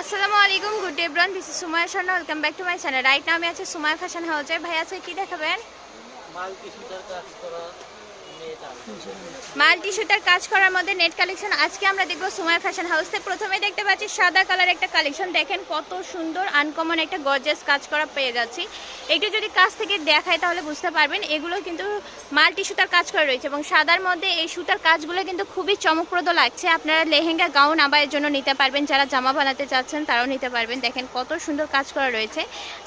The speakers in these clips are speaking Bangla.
আসসালামু আলাইকুম, good day bran this is Sumaiya Sharma welcome back to my channel right now আমি আছি সুমায়া ফ্যাশন হাউসে ভাই আছে কি দেখাবেন? মাল কাজ করা। মাল্টি সুতার কাজ করার মধ্যে নেট কালেকশন। আজকে আমরা দেখব সুমায়া ফ্যাশন হাউসে প্রথমে দেখতে পাচ্ছি সাদা কালার একটা কালেকশন। দেখেন কত সুন্দর, আনকমন একটা গর্জাস কাজ করা পেয়ে যাচ্ছি। একটু যদি কাছ থেকে দেখায় তাহলে বুঝতে পারবেন, এগুলো কিন্তু মাল্টি সুতার কাজ করা রয়েছে এবং সাদার মধ্যে এই সুতার কাজগুলো কিন্তু খুবই চমকপ্রদ লাগছে। আপনারা লেহেঙ্গা, গাউন আবায়ের জন্য নিতে পারবেন। যারা জামা বানাতে চাচ্ছেন তারাও নিতে পারবেন। দেখেন কত সুন্দর কাজ করা রয়েছে।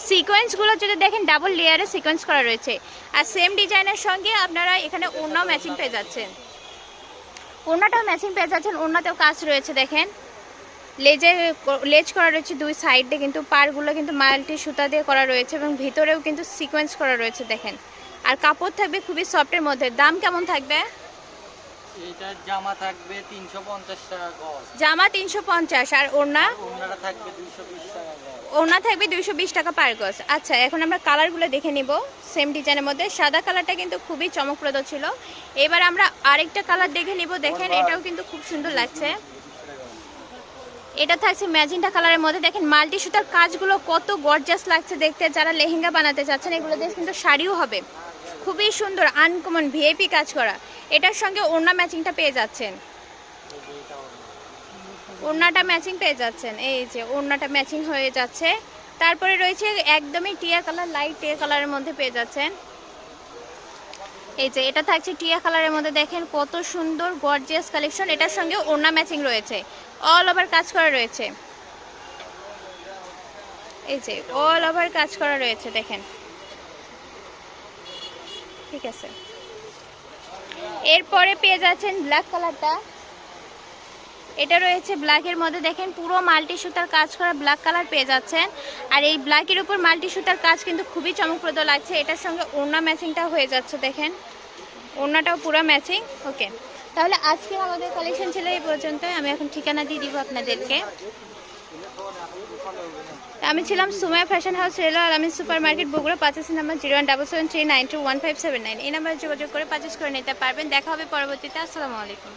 সিকোয়েন্সগুলো যদি দেখেন ডাবল লেয়ারে সিকোয়েন্স করা রয়েছে। আর সেম ডিজাইনের সঙ্গে আপনারা এখানে ওড়নাও ম্যাচিং পেয়ে যাচ্ছেন। ওড়নাটাও ম্যাচিং পেয়ে যাচ্ছেন ওড়নাতেও কাজ রয়েছে দেখেন। লেজে লেজ করা রয়েছে দুই সাইডে কিন্তু পারগুলো কিন্তু মাল্টি সুতা দিয়ে করা রয়েছে এবং ভিতরেও কিন্তু সিকোয়েন্স করা রয়েছে দেখেন। আর কাপড় থাকবে খুবই সফটের মধ্যে। দাম কেমন থাকবে? এটার জামা থাকবে তিনশো পঞ্চাশ টাকা গজ। জামা তিনশো পঞ্চাশ আর ওড়না? ওনারা থাকবে দুইশো বিশ টাকা। ওড়না থাকবে দুইশো বিশ টাকা পার গজ। আচ্ছা এখন আমরা কালারগুলো দেখে নিব। সেম ডিজাইনের মধ্যে। সাদা কালারটা কিন্তু খুবই চমকপ্রদ ছিল। এবার আমরা আরেকটা কালার দেখে নিব। দেখেন, এটাও কিন্তু খুব সুন্দর লাগছে। এটা থাকছে ম্যাজেন্টা কালারের মধ্যে। দেখেন মাল্টি সুতার কাজগুলো কত গর্জাস লাগছে দেখতে। যারা লেহেঙ্গা বানাতে চাচ্ছেন, এগুলো দিয়ে কিন্তু শাড়িও হবে। খুবই সুন্দর আনকমন ভিআইপি কাজ করা। এটার সঙ্গে ওড়না ম্যাচিংটা পেয়ে যাচ্ছেন। ওড়নাটা ম্যাচিং পেয়ে যাচ্ছেন। এই যে ওড়নাটা ম্যাচিং হয়ে যাচ্ছে। তারপরে রয়েছে একদমই টিয়া কালার লাইট টিয়া কালারের মধ্যে পেয়ে যাচ্ছেন। এই যে এটা থাকছে টিয়া কালারের মধ্যে। দেখেন কত সুন্দর গর্জিয়াস কালেকশন এটার সঙ্গে ওড়না ম্যাচিং রয়েছে। অল ওভার কাজ করা রয়েছে। এই যে অল ওভার কাজ করা রয়েছে, দেখেন। ঠিক আছে। এরপরে পেয়ে যাচ্ছেন ব্ল্যাক কালারটা এটা রয়েছে ব্ল্যাকের মধ্যে। দেখেন, পুরো মাল্টি সুতার কাজ করা ব্ল্যাক কালার পেয়ে যাচ্ছেন। আর এই ব্ল্যাকের উপর মাল্টি সুতার কাজ কিন্তু খুবই চমকপ্রদ লাগছে। এটার সঙ্গে ওড়না ম্যাচিংটা হয়ে যাচ্ছে, দেখেন। ওড়নাটাও পুরো ম্যাচিং ওকে তাহলে আজকে আমাদের কালেকশন ছিল এই পর্যন্ত আমি এখন ঠিকানা দিয়ে দিব আপনাদেরকে। আমি ছিলাম সুমায়া ফ্যাশন হাউস রেলো আর আমি super market Bogura পাঁচাশি number zero one double seven three nine two one five seven nine. এই নাম্বারে যোগাযোগ করে পারচেস করে নিতে পারবেন। দেখা হবে পরবর্তীতে। আসসালামু আলাইকুম।